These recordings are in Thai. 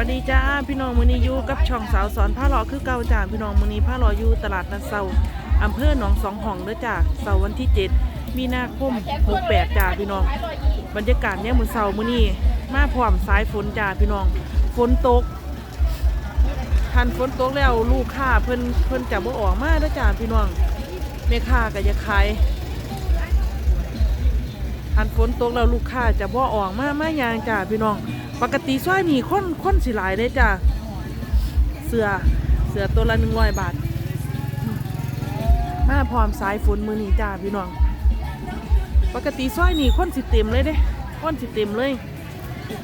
วัสดีจ้าพี่น้องมือนี้อยู่กับช่องสาวสอนผ้าหล่อคือเก่าจ้าพี่น้องมือนี้ผ้าหล่ออยู่ตลาดนัดเซาอำเภอหนองสองห้องเด้อจ้าเสาร์วันที่7มีนาคม68จ้าพี่น้อง บรรยากาศเนี่ยมือเสาร์มือนี้มาพร้อมสายฝนจ้าพี่น้องฝนตกทันฝนตกแล้วลูกค้าเพิ่นเพิ่นจะบ่ออกมาเด้อจ้าพี่น้องแม่ค้าก็จะขายทันฝนตกแล้วลูกค้าจะบ่ออกมามาอย่างจ้าพี่น้อง ปกติซอยนี่คนคนสิหลายเลยจ้าเสือเสือตัวละหนึ่งร้อยบาท มาพร้อมสายฝนมือนี่จ้าพี่น้อง ปกติซอยนี่คนสิเต็มเลยเด้คนสิเต็มเลย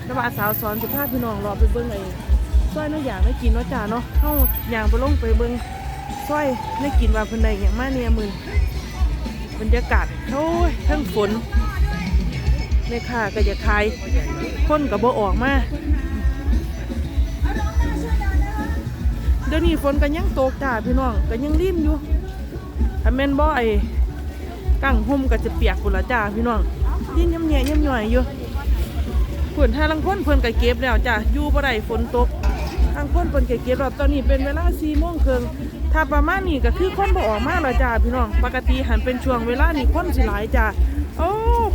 แต่ว่าสาวสอนสิพาพี่น้องรอไปเบิ่งไอ้ซอยน้อยอย่างไม่กินเนาะจ้าเนาะเฮาอย่างไปลงไปเบิ่งซอยไม่กินว่าเพิ่นได้หยังมาเนี่ยมึนบรรยากาศโอ้ยทั้งฝน แม่ค้าก็อย่าขายคนกับบ่ออกมาเดี๋ยวนี้ฝนก็ยังตกจ้าพี่น้องก็ยังริมอยู่ถ้าแม่นบ่ไอ้กั้งห่มก็จะเปียกพุ่นละจ้าพี่น้องยิ่งย่ำแย่ย่ำหน่อยอยู่เพิ่นถ้าลังคนเพิ่นก็เก็บแล้วจ้าอยู่บ่ได้ฝนตกทางคนเพิ่นก็เก็บแล้วตอนนี้เป็นเวลา4โมงครึ่งถ้าประมาณนี้ก็คือคนบ่ออกมาแล้วจ้าพี่น้องปกติหันเป็นช่วงเวลานี้คนสิหลายจ้า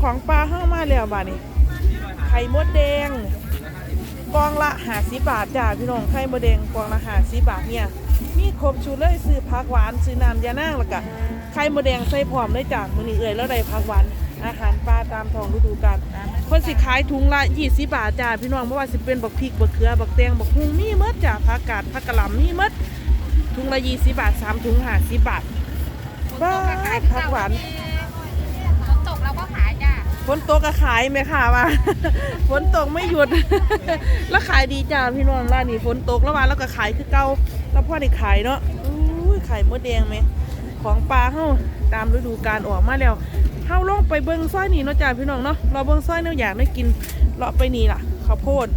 ของปลาเฮามาแล้วบัดนี้ไข่มดแดงกองละหาสิบาทจ้าพี่น้องไข่มดแดงกองละหาสิบาทเนี่ยมีครบชุดเลยซื้อผักหวานซื้อน้ำยานางแล้วก็ไข่มดแดงใส่พร้อมเลยจ้ามื้อนี้เอ่ยแล้วได้ผักหวานอาหารปลาตามท้องฤดูกาลเพิ่นสิขายถุงละ20บาทจ้าพี่น้องบ่ว่าสิเป็นบักพริกบักเขือบักแตงบักฮุ่งมีหมดจ้าผักกาดผักกะหล่ำมีหมดถุงละ20บาทสามถุง50บาทบ้าผักหวาน ฝนตกก็ขายไหมค่ะว่าฝนตกไม่หยุด แล้วขายดีจ้าพี่น้องร้านนี้ฝนตกแล้วมาแล้วก็ขายคือเก่าแล้วพ่อได้ขายเนาะอุ้ยไข่มดแดงไหมของปลาเฮาตามฤดูกาลออกมาแล้วเฮาลงไปเบิ่งซอยนี่เนาะจ้าพี่น้องเนาะเราเบิ่งซอยแนวอยากได้กินเลาไปนี่ล่ะข้าวโพด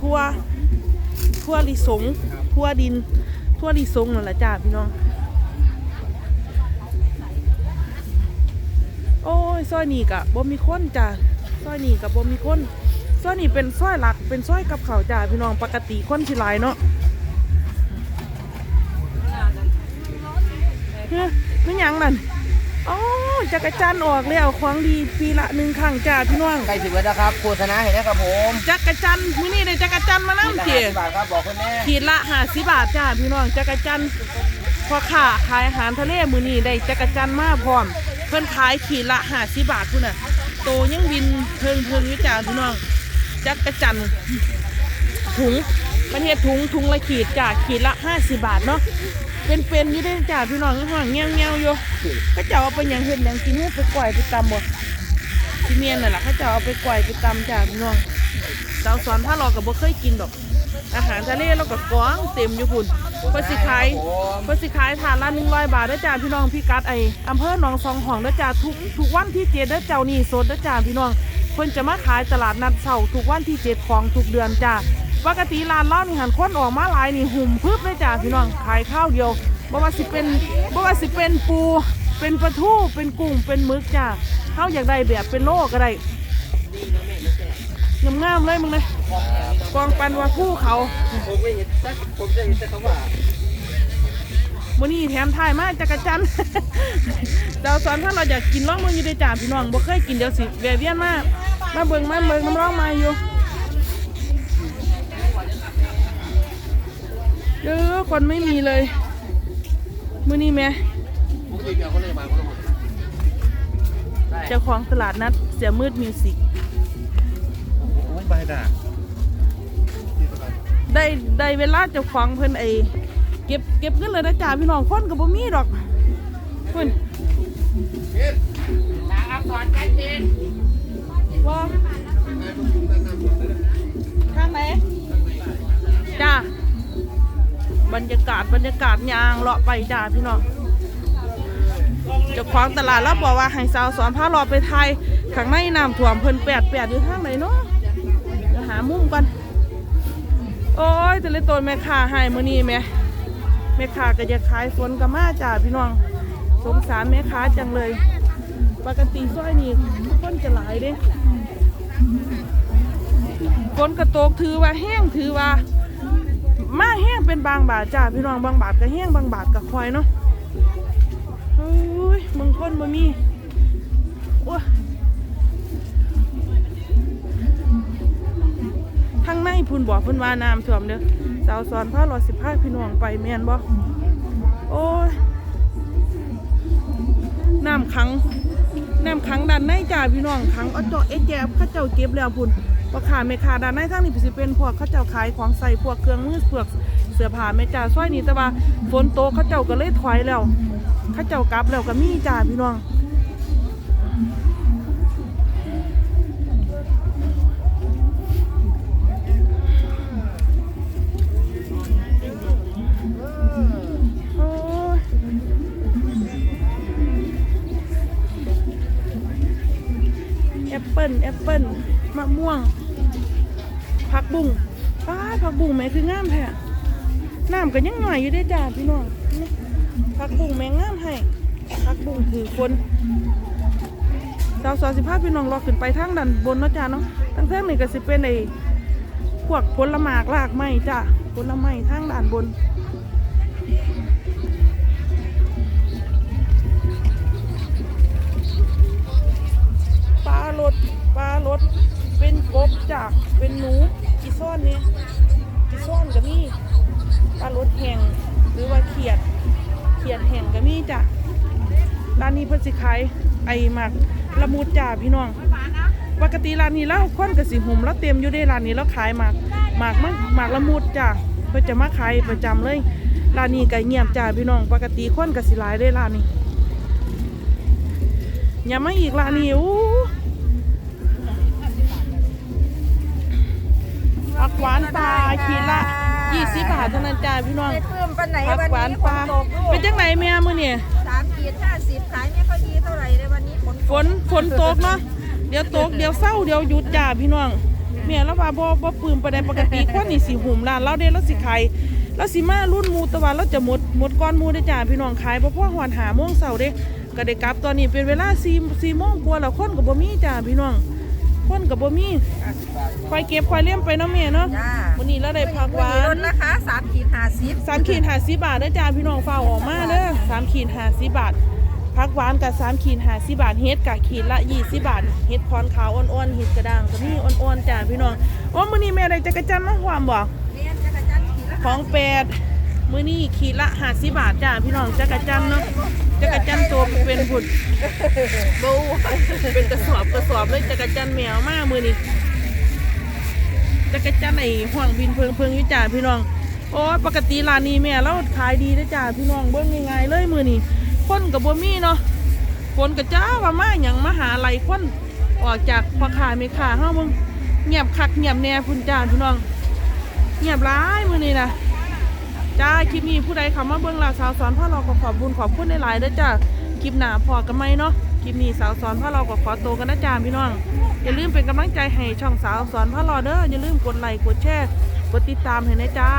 ทั่วทั่วลิสงทั่วดินทั่วลิสงนั่นแหละจ้าพี่น้อง ยซอยนี่กะบ่มีคนจ้ะซอยนี่กะบ่มีคนซอยนี่เป็นซอยหลักเป็นซอยกับเขาวจ้ะพี่น้องปกติคนสิหลายเนาะเฮ้ยไม่หยังนั่นอ๋อจักรจันทร์ออกแล้วของดีปีละหนึ่งครั้งจ้าพี่น้องใกล้ถึงแล้วนะครับโฆษณาเห็นนะครับผมจักรจันทร์มื้อนี้ได้จักรจันทร์มานั่งขีเจีดละ50บาทครับบอกคนแม่ขีดละห้าสิบบาทจ้าพี่น้องจักรจันทร์พอขาขายอาหารทะเลมื้อนี้ได้จักรจันทร์มาพร้อม เพิ่นขายขีดละห้าสิบบาทพุ่นน่ะโตยังบินเพิงเพิงอยู่จ้าพี่น้องจักรจันทร์ถุงประเทศถุงถุงละขีดจ้าขีดละห้าสิบบาทเนาะเป็นเป็นอยู่ได้จ้าพี่น้องยังห่างเงี้ยวเงี้ยวอยู่เขาเจ้าเอาไปยังเห็ดหยังกินให้ไปก่อยไปตำบ่ที่เมียนน่ะล่ะเขาจ้าเอาไปก่อยไปตำจ้าพี่น้องสาวสอนถ้าเรากับบ่เคยกินดอก อาหารทะเลเราก็กว้างเต็มอยู่พุ่นเพิ่นสิขายเพิ่นสิขายถาดละ100บาทด้อจ้าพี่น้องพี่กัดไออำเภอหนองสองห้องด้อจ้าทุกทุกวันที่เจ็ดด้อเจ้านี่สดด้อจ้าพี่น้องเพิ่นจะมาขายตลาดนัดเช้าทุกวันที่เจ็ดของทุกเดือนจ้าปกติร้านเล่านี่หันคนออกมาหลายนี่หุ่มพึบเลยจ้าพี่น้องขายข้าวเดียวบ่ว่าสิเป็นบ่ว่าสิเป็นปู เป็นปลาทูเป็นกุ้งเป็นมึกจ้าเฮาวอยากได้แบบเป็นโลก็ได้งามๆเลยมึงเลย กองปันว่าผู้เขา ผมไม่เห็นสักผมจะเห็นแต่คำว่ามื่อนี้แถมถ่ายมาจักรจันทร์เจ้าสอนถ้าเราอยากกินล่องมืออยู่ในจ่าพี่น้องบ่เคยกินเดี๋ยวสิแวะเวียนมามาเบิ่งมาเบิ่งน้ำร้องมาอยู่เยอะคนไม่มีเลย มื้อนี้แม่ปกติเมียเจ้าของตลาดนัดเสียมืดมิวสิกโอ้ยใบด่า ได้ได้เวลาเจ้าของเพิ่นไอเก็บเก็บเงินเลยนะจ่าพี่น้องคนก็บ่มีดอกเพิ่นนางอักษรชัดเจนว่าทางไหนจ้าบรรยากาศบรรยากาศยางเลาะไปจ้าพี่น้องเจ้าของตลาดแล้วบอกว่าให้สาวสอนพาเลาะไปไทยข้างในน้ำท่วมเพิ่นแปดแปดอยู่ทางไหนเนาะเดี๋ยวหามุมกัน โอ้ยแต่ละตัวแม่ค้าให้มื้อนี้แม่แม่ค้าก็จะขายฝนก็มาจ้าพี่น้อง สงสารแม่ค้าจังเลย ปกติซอยนี้คนจะหลายเด้ฝนกระโตกถือว่าแห้งถือว่า มาแห้งเป็นบางบาทจ้าพี่น้องบางบาทก็แห้งบางบาทก็ควายเนาะเฮ้ยมึงคนบ่มีโอ้ย พุ่นบอกพุ่นว่าน้ำท่วมเด้อสาวสอนผ้ารอสิพาพี่น้องไปแม่นบ่โอ้ยน้ำขังน้ำขังด้านในจ้าพี่น้องขังเอาเจาะเอแจบข้าเจ้าเก็บแล้วพุ่นราคาเมคาด้านในทั้งนี้สิเป็นพวกข้าเจ้าขายของใส่พวกเครื่องมือพวกเสื้อผ้าแม่จ้าซอยนี้แต่ว่าฝนโตข้าเจ้าก็เลยถอยแล้วข้าเจ้ากลับแล้วก็มีจ้าพี่น้อง ลแอปเปิ้ลมะม่วงผักบุ้งป้าผักบุ้งแม่คืองามแท้น้ำก็ยังหน่อยอยู่ได้จ้าพี่น้องผักบุ้งแม่งามให้ผักบุ้งถือคนสาวสาวสิพาพี่น้องรอขึ้นไปทางดันบนเนาะจ้าเนาะทั้งเท่งนี่ก็สิเป็นไอ้พวกผลหมากลากไม้จ้าผลไม้ทางด่านบน สิขายไอหมักละมุดจ้าพี่น้องปกติร้านนี้แล้วคนก็สิหุ่มแล้วเต็มอยู่ได้ร้านนี้แล้วขายหมากหมากมันหมากละมุดจ้ะเพิ่นจะมาขายประจำเลยร้านนี้ก็เงียบจ้าพี่น้อง ปกติคนก็สิหลายได้ร้านนี้อย่ามาอีกร้านนี้อู้ผักหวานปลาขีดละ20บาทเท่านั้นจ้าพี่น้อง ปันไหนผักวันหวานนี้ปฝลานตกลูกเป็นจังไหนแม่มื้อนี่สามขีดห้าสิบขายไม่ค่อยดีเท่าไหร่เลยวันนี้ฝนฝนฝนตกเนาะเดี๋ยวตกเดี๋ยวเศร้าเดี๋ยวหยุดจ้าพี่น้องแม่แล้วว่าบ่บ่ปลื้มปานใดปกติคนนี่สิหุ่มร้านเราเด้เราสิขายเราสิมารุ่นหมูแตะวันเราจะหมดหมดก้อนหมูได้อจ้าพี่น้องขายบ่พอฮอด5โมงเช้าเด้ก็ได้กลับตอนนี้เป็นเวลา4 4โมงกว่าแล้วคนก็บ่มีจ้าพี่น้อง คนก็บ่มีคอยเก็บคอยเลี้ยมไปเนาะแม่เนาะจ้าวันนี้เราได้ผักหวาลนดนะคะสามขีดห้าสิบสามขีดหาสิบาทเด้อจ้าพี่น้องเฝ้าออกมาเด้อสามขีดหาสิบาทพักหวานกับสามขีดหาสิบาทเฮ็ดกับขีดละยี่สิบาทเฮ็ดพรขาวอ่อนๆเฮ็ดกระด้างก็มีอ่อนๆจ้าพี่น้องโอ้มื้อนี้แม่ได้จักรจันทร์มาความบ่เลี้ยงจักรจันทร์ขีดละของแปด มื้อนี้ขีดละห้าสิบาทจ้าพี่น้องจักรจันทร์เนาะจักรจันทร์ตัวเป็นผุดบูเป็นกระสอบกระสอบเลยจักรจันทร์แมวมามื้อนี้จักรจันทร์ไอ้ห่วงบินเพิงเพิงอยู่จ้าพี่น้องโอ้ยปกติร้านนี้แม่เราขายดีเด้อจ้าพี่น้องเบิ่งง่ายๆเลยมื้อนี้คนกับบ่มีเนาะฝนก็จ้าว่ามาหยังมาหาไหลคนออกจากพ่อค้าแม่ค้าเฮาเบิ่งเงียบคักเงียบแน่พุ่นจ้าพี่น้องเงียบร้ายมื้อนี้นะ จ้าคลิปนี้ผู้ใดเข้ามาเบิ่งลาวสาวสอนพ่อเราก็ขอบบุญขอบคุณหลายๆด้อจ้าคลิปหน้าพอกันไหมเนาะคลิปนี้สาวสอนพ่อเราก็ขอโตกันนะจ้าพี่น้องอย่าลืมเป็นกำลังใจให้ช่องสาวสอนพ่อเราเด้ออย่าลืมกดไลค์กดแชร์กดติดตามให้นะจ้า